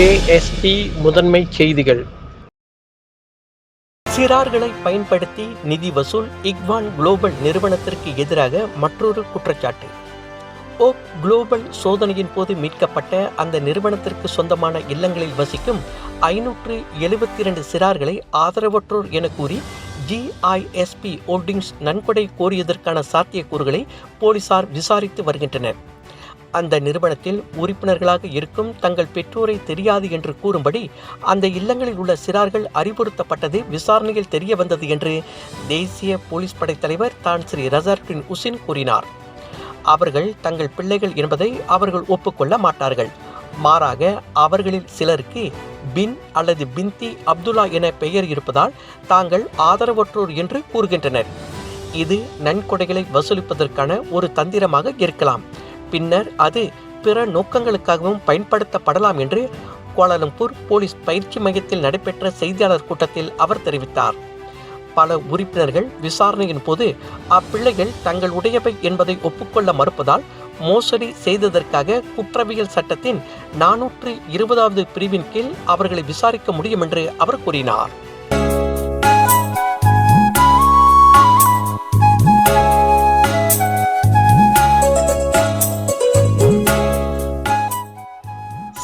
KST முதன்மை செய்திகள். சிறார்களை பயன்படுத்தி நிதி வசூல் இக்வான் குளோபல் நிறுவனத்திற்கு எதிராக மற்றொரு குற்றச்சாட்டு. ஓப் குளோபல் சோதனையின் போது மீட்கப்பட்ட அந்த நிறுவனத்திற்கு சொந்தமான இல்லங்களில் வசிக்கும் ஐநூற்று எழுபத்தி இரண்டு சிறார்களை ஆதரவற்றோர் என கூறி ஜிஐஎஸ்பி ஹோல்டிங்ஸ் நன்கொடை கோரியதற்கான சாத்தியக்கூறுகளை போலீசார் விசாரித்து வருகின்றனர். அந்த நிறுவனத்தில் உறுப்பினர்களாக இருக்கும் தங்கள் பெற்றோரை தெரியாது என்று கூறும்படி அந்த இல்லங்களில் உள்ள சிறார்கள் அறிவுறுத்தப்பட்டது விசாரணையில் தெரிய வந்தது என்று தேசிய போலீஸ் படைத்தலைவர் தான் ஸ்ரீ ரசார்டின் உசின் கூறினார். அவர்கள் தங்கள் பிள்ளைகள் என்பதை அவர்கள் ஒப்புக்கொள்ள மாட்டார்கள். மாறாக அவர்களில் சிலருக்கு பின் அல்லது பிந்தி அப்துல்லா என பெயர் இருப்பதால் தாங்கள் ஆதரவற்றோர் என்று கூறுகின்றனர். இது நன்கொடைகளை வசூலிப்பதற்கான ஒரு தந்திரமாக இருக்கலாம். பின்னர் அது பிற நோக்கங்களுக்காகவும் பயன்படுத்தப்படலாம் என்று கோலாலம்பூர் போலீஸ் பயிற்சி மையத்தில் நடைபெற்ற செய்தியாளர் கூட்டத்தில் அவர் தெரிவித்தார். பல உறுப்பினர்கள் விசாரணையின் போது அப்பிள்ளைகள் தங்கள் உடையவை என்பதை ஒப்புக்கொள்ள மறுப்பதால் மோசடி செய்ததற்காக குற்றவியல் சட்டத்தின் நானூற்று இருபதாவது பிரிவின் கீழ் அவர்களை விசாரிக்க முடியும் என்று அவர் கூறினார்.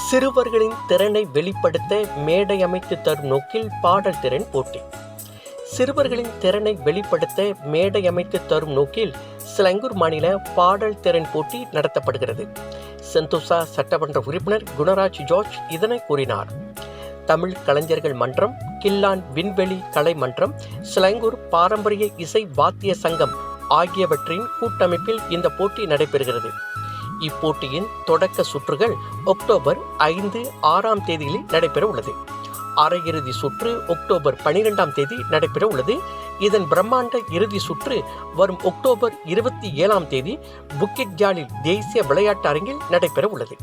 சிறுவர்களின் திறனை வெளிப்படுத்த மேடை அமைத்து தரும் நோக்கில் பாடல் திறன் போட்டி. சிறுவர்களின் திறனை வெளிப்படுத்த மேடை அமைத்து தரும் நோக்கில் சிலங்கூர் மாநில பாடல் திறன் போட்டி நடத்தப்படுகிறது. செந்தோசா சட்டமன்ற உறுப்பினர் குணராஜ் ஜார்ஜ் இதனை கூறினார். தமிழ் கலைஞர்கள் மன்றம் கில்லான் விண்வெளி கலை மன்றம் சிலங்கூர் பாரம்பரிய இசை வாத்திய சங்கம் ஆகியவற்றின் கூட்டமைப்பில் இந்த போட்டி நடைபெறுகிறது. இப்போட்டியின் தொடக்க சுற்றுகள் அக்டோபர் ஐந்து ஆறாம் தேதிகளில் நடைபெற உள்ளது. அரையிறுதி சுற்று அக்டோபர் பனிரெண்டாம் தேதி நடைபெற உள்ளது. இதன் பிரம்மாண்ட இறுதி சுற்று வரும் அக்டோபர் இருபத்தி ஏழாம் தேதி புக்கிட் ஜாலில் தேசிய விளையாட்டு அரங்கில் நடைபெற உள்ளது.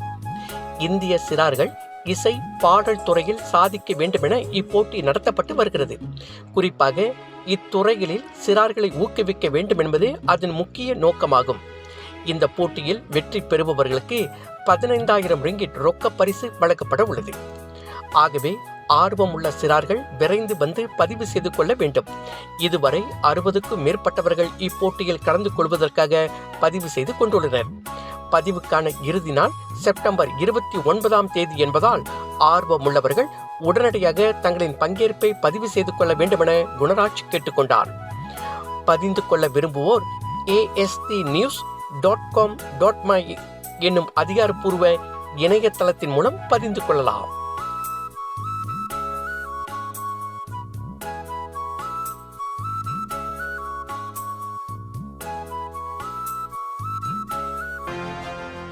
இந்திய சிறார்கள் இசை பாடல் துறையில் சாதிக்க வேண்டுமென இப்போட்டி நடத்தப்பட்டு வருகிறது. குறிப்பாக இத்துறைகளில் சிறார்களை ஊக்குவிக்க வேண்டும் என்பது அதன் முக்கிய நோக்கமாகும். இந்த போட்டியில் வெற்றி பெறுபவர்களுக்கு பதினைந்தாயிரம் ரிங்கிட் ரொக்க பரிசு வழங்கப்பட உள்ளது. ஆகவே ஆர்வமுள்ள சிறார்கள் விரைந்து வந்து பதிவு செய்து கொள்ள வேண்டும். இதுவரை அறுபதுக்கும் மேற்பட்டவர்கள் இப்போட்டியில் கலந்து கொள்வதற்காக பதிவு செய்து கொண்டுள்ளனர். பதிவுக்கான இறுதி நாள் செப்டம்பர் இருபத்தி ஒன்பதாம் தேதி என்பதால் ஆர்வமுள்ளவர்கள் உடனடியாக தங்களின் பங்கேற்பை பதிவு செய்து கொள்ள வேண்டுமென குணராஜ் கேட்டுக்கொண்டார். பதிந்து கொள்ள விரும்புவோர் AST news dot com dot my என்னும் அதிகாரப்பூர்வ இணையதளத்தின் மூலம் பதிந்து கொள்ளலாம்.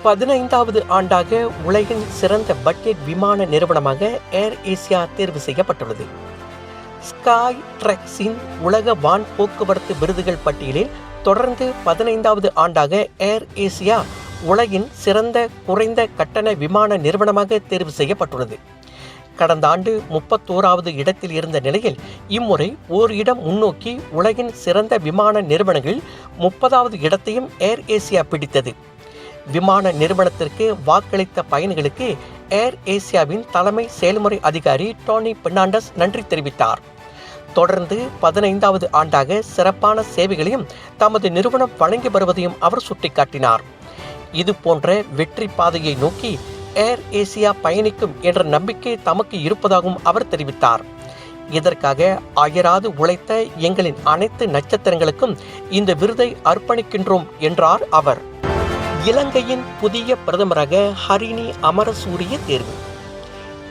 பதினைந்தாவது ஆண்டாக உலகின் சிறந்த பட்ஜெட் விமான நிறுவனமாக ஏர் ஏசியா தேர்வு செய்யப்பட்டுள்ளது. ஸ்காய் ட்ரெக்ஸின் உலக வான் போக்குவரத்து விருதுகள் பட்டியலில் தொடர்ந்து பதினைந்தாவது ஆண்டாக ஏர் ஏசியா உலகின் சிறந்த குறைந்த கட்டண விமான நிறுவனமாக தேர்வு செய்யப்பட்டுள்ளது. கடந்த ஆண்டு முப்பத்தோராவது இடத்தில் இருந்த நிலையில் இம்முறை ஓர் இடம் முன்னோக்கி உலகின் சிறந்த விமான நிறுவனங்களில் முப்பதாவது இடத்தையும் ஏர் ஏசியா பிடித்தது. விமான நிறுவனத்திற்கு வாக்களித்த பயணிகளுக்கு ஏர் ஏசியாவின் தலைமை செயல்முறை அதிகாரி டோனி பெர்னாண்டஸ் நன்றி தெரிவித்தார். தொடர்ந்து பதினைந்தாவது ஆண்டாக சிறப்பான சேவைகளையும் தமது நிறுவனம் வழங்கி வருவதையும் அவர் சுட்டிக்காட்டினார். இது போன்ற வெற்றி பாதையை நோக்கி ஏர் ஏசியா பயணிக்கும் என்ற நம்பிக்கை தமக்கு இருப்பதாகவும் அவர் தெரிவித்தார். இதற்காக அயராது உழைத்த எங்களின் அனைத்து நட்சத்திரங்களுக்கும் இந்த விருதை அர்ப்பணிக்கின்றோம் என்றார் அவர். இலங்கையின் புதிய பிரதமராக ஹரிணி அமரசூரிய தேர்வு.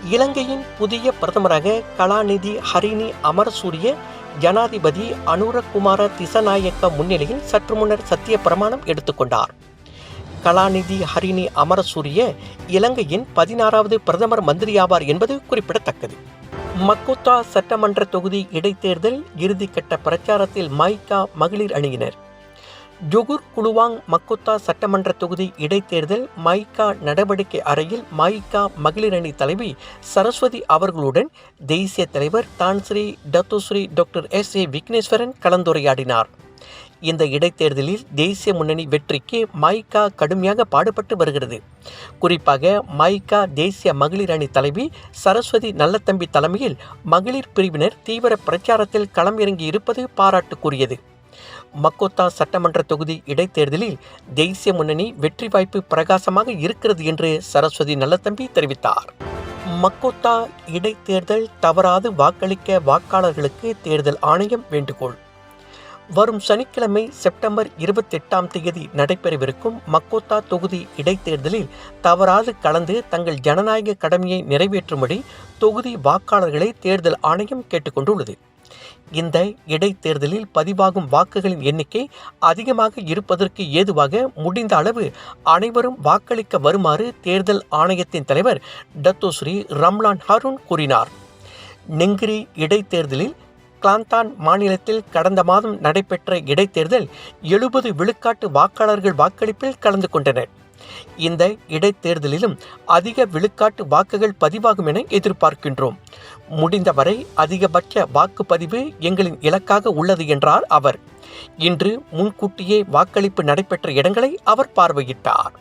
இலங்கையின் புதிய பிரதமராக கலாநிதி ஹரிணி அமரசூரிய ஜனாதிபதி அனுரகுமார திசநாயக்க முன்னிலையில் சற்று முன்னர் சத்திய பிரமாணம் எடுத்துக்கொண்டார் கலாநிதி ஹரிணி அமரசூரிய இலங்கையின் பதினாறாவது பிரதமர் மந்திரியாவார் என்பது குறிப்பிடத்தக்கது. மக்குத்தா சட்டமன்ற தொகுதி இடைத்தேர்தல் இறுதிக்கட்ட பிரச்சாரத்தில் மைக்கா மகளிர் அணியினர். ஜொகுர் குலுவாங் மக்குத்தா சட்டமன்ற தொகுதி இடைத்தேர்தல் மைகா நடவடிக்கை அறையில் மைகா மகளிர் அணி தலைவி சரஸ்வதி அவர்களுடன் தேசிய தலைவர் Tan Sri Datuk Seri doctor S A Vigneswaran கலந்துரையாடினார். இந்த இடைத்தேர்தலில் தேசிய முன்னணி வெற்றிக்கு மைகா கடுமையாக பாடுபட்டு வருகிறது. குறிப்பாக மைகா தேசிய மகளிர் அணி தலைவி சரஸ்வதி நல்லத்தம்பி தலைமையில் மகளிர் பிரிவினர் தீவிர பிரச்சாரத்தில் களமிறங்கி இருப்பது பாராட்டுக்குரியது. மக்கோத்தா சட்டமன்ற தொகுதி இடைத்தேர்தலில் தேசிய முன்னணி வெற்றி வாய்ப்பு பிரகாசமாக இருக்கிறது என்று சரஸ்வதி நல்லத்தம்பி தெரிவித்தார். மக்கோத்தா இடைத்தேர்தல் தவறாது வாக்களிக்க வாக்காளர்களுக்கு தேர்தல் ஆணையம் வேண்டுகோள். வரும் சனிக்கிழமை செப்டம்பர் இருபத்தெட்டாம் தேதி நடைபெறவிருக்கும் மக்கோத்தா தொகுதி இடைத்தேர்தலில் தவறாது கலந்து தங்கள் ஜனநாயக கடமையை நிறைவேற்றும்படி தொகுதி வாக்காளர்களை தேர்தல் ஆணையம் கேட்டுக்கொண்டுள்ளது. இந்த இடைத்தேர்தலில் பதிவாகும் வாக்குகளின் எண்ணிக்கை அதிகமாக இருப்பதற்கு ஏதுவாக முடிந்த அளவு அனைவரும் வாக்களிக்க வருமாறு தேர்தல் ஆணையத்தின் தலைவர் டத்தோஸ்ரீ ரம்லான் ஹாரூன் கூறினார். நெங்கிரி இடைத்தேர்தலில் கிளாந்தான் மாநிலத்தில் கடந்த மாதம் நடைபெற்ற இடைத்தேர்தல் எழுபது விழுக்காட்டு வாக்காளர்கள் வாக்களிப்பில் கலந்து கொண்டனர். இந்த இடைத்தேர்தலிலும் அதிக விழுக்காட்டு வாக்குகள் பதிவாகும் என எதிர்பார்க்கின்றோம். முடிந்தவரை அதிகபட்ச வாக்குப்பதிவு எங்களின் இலக்காக உள்ளது என்றார் அவர். இன்று முன்கூட்டியே வாக்களிப்பு நடைபெற்ற இடங்களை அவர் பார்வையிட்டார்.